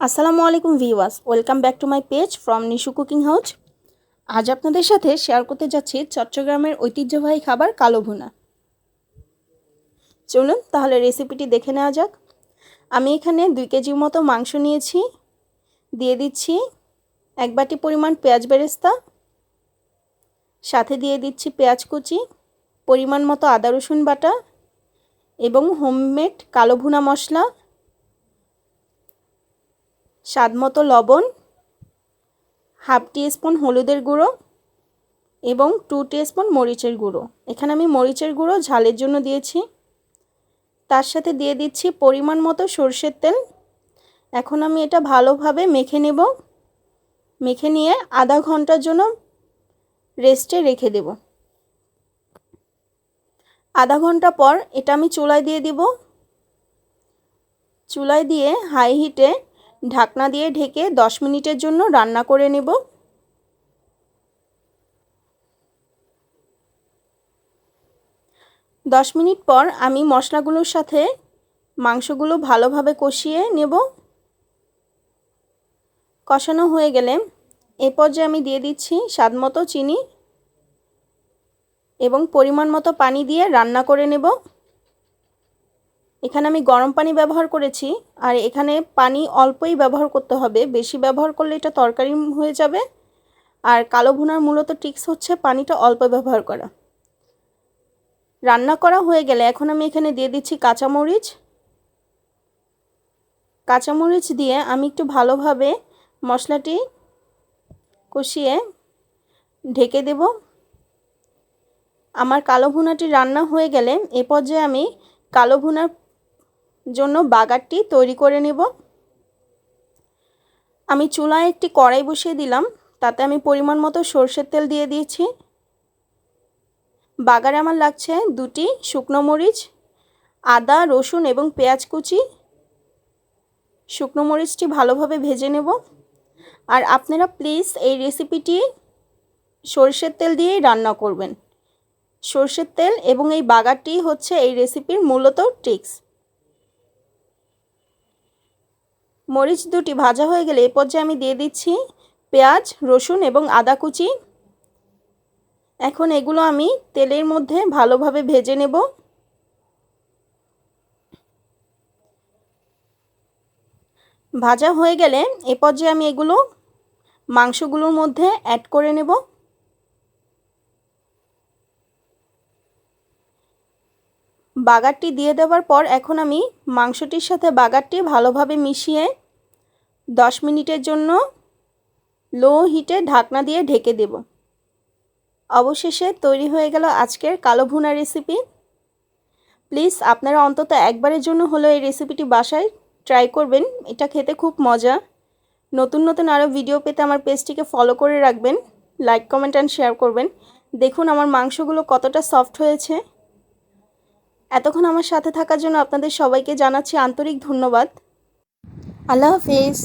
আসসালামু আলাইকুম viewers welcome back to my page from Nishu cooking house. আজ আপনাদের সাথে শেয়ার করতে যাচ্ছি চট্টগ্রামের ঐতিহ্যবাহী খাবার কালো ভুনা। চলুন তাহলে রেসিপিটি দেখে নেওয়া যাক। আমি এখানে দুই কেজির মতো মাংস নিয়েছি, দিয়ে দিচ্ছি এক বাটি পরিমাণ পেঁয়াজ বেরেস্তা, সাথে দিয়ে দিচ্ছি পেঁয়াজ কুচি, পরিমাণ মতো আদা রসুন বাটা এবং হোমমেড কালো ভুনা মশলা স্বাদ মতো লবণ, হাফ টি স্পুন হলুদের গুঁড়ো এবং টু টি স্পুন মরিচের গুঁড়ো। এখানে আমি মরিচের গুঁড়ো ঝালের জন্য দিয়েছি। তার সাথে দিয়ে দিচ্ছি পরিমাণ মতো সর্ষের তেল। এখন আমি এটা ভালোভাবে মেখে নেব। মেখে নিয়ে আধা ঘণ্টার জন্য রেস্টে রেখে দেব। আধা ঘণ্টা পর এটা আমি চুলায় দিয়ে দিব। চুলায় দিয়ে হাই হিটে ঢাকনা দিয়ে ঢেকে দশ মিনিটের জন্য রান্না করে নেব। দশ মিনিট পর আমি মশলাগুলোর সাথে মাংসগুলো ভালোভাবে কষিয়ে নেব। কষানো হয়ে গেলে এ পর্যায়ে আমি দিয়ে দিচ্ছি স্বাদ মতো চিনি এবং পরিমাণ মতো পানি দিয়ে রান্না করে নেব। এখানে আমি গরম পানি ব্যবহার করেছি, আর এখানে পানি অল্পই ব্যবহার করতে হবে। বেশি ব্যবহার করলে এটা তরকারি হয়ে যাবে, আর কালো ভুনার মূলত টিক্স হচ্ছে পানিটা অল্প ব্যবহার করা। রান্না করা হয়ে গেলে এখন আমি এখানে দিয়ে দিচ্ছি কাঁচামরিচ। কাঁচামরিচ দিয়ে আমি একটু ভালোভাবে মশলাটি কষিয়ে ঢেকে দেব। আমার কালো ভুনাটি রান্না হয়ে গেলে এ পর্যায়ে আমি কালো ভুনার জন্য বাগারটি তৈরি করে নেব। আমি চুলায় একটি কড়াই বসিয়ে দিলাম। তাতে আমি পরিমাণ মতো সর্ষের তেল দিয়ে দিয়েছি। বাগারে আমার লাগছে দুটি শুকনো মরিচ, আদা, রসুন এবং পেঁয়াজ কুচি। শুকনো মরিচটি ভালোভাবে ভেজে নেব। আর আপনারা প্লিজ এই রেসিপিটি সর্ষের তেল দিয়েই রান্না করবেন। সর্ষের তেল এবং এই বাগারটি হচ্ছে এই রেসিপির মূলত টিক্স মরিচ দুটি ভাজা হয়ে গেলে এ পর্যায়ে আমি দিয়ে দিচ্ছি পেঁয়াজ, রসুন এবং আদা কুচি। এখন এগুলো আমি তেলের মধ্যে ভালোভাবে ভেজে নেব। ভাজা হয়ে গেলে এ পর্যায়ে আমি এগুলো মাংসগুলোর মধ্যে অ্যাড করে নেব। বাগারটি দিয়ে দেওয়ার পর এখন আমি মাংসটির সাথে বাগারটি ভালোভাবে মিশিয়ে দশ মিনিটের জন্য লো হিটে ঢাকনা দিয়ে ঢেকে দেব। অবশেষে তৈরি হয়ে গেল আজকের কালো ভুনা রেসিপি প্লিজ আপনারা অন্তত একবারের জন্য হলো এই রেসিপিটি বাসায় ট্রাই করবেন। এটা খেতে খুব মজা। নতুন নতুন আরও ভিডিও পেতে আমার পেজটিকে ফলো করে রাখবেন। লাইক কমেন্ট অ্যান্ড শেয়ার করবেন। দেখুন আমার মাংসগুলো কতটা সফট হয়েছে। এতক্ষণ আমার সাথে থাকার জন্য আপনাদের সবাইকে জানাচ্ছি আন্তরিক ধন্যবাদ। আল্লাহ হাফিজ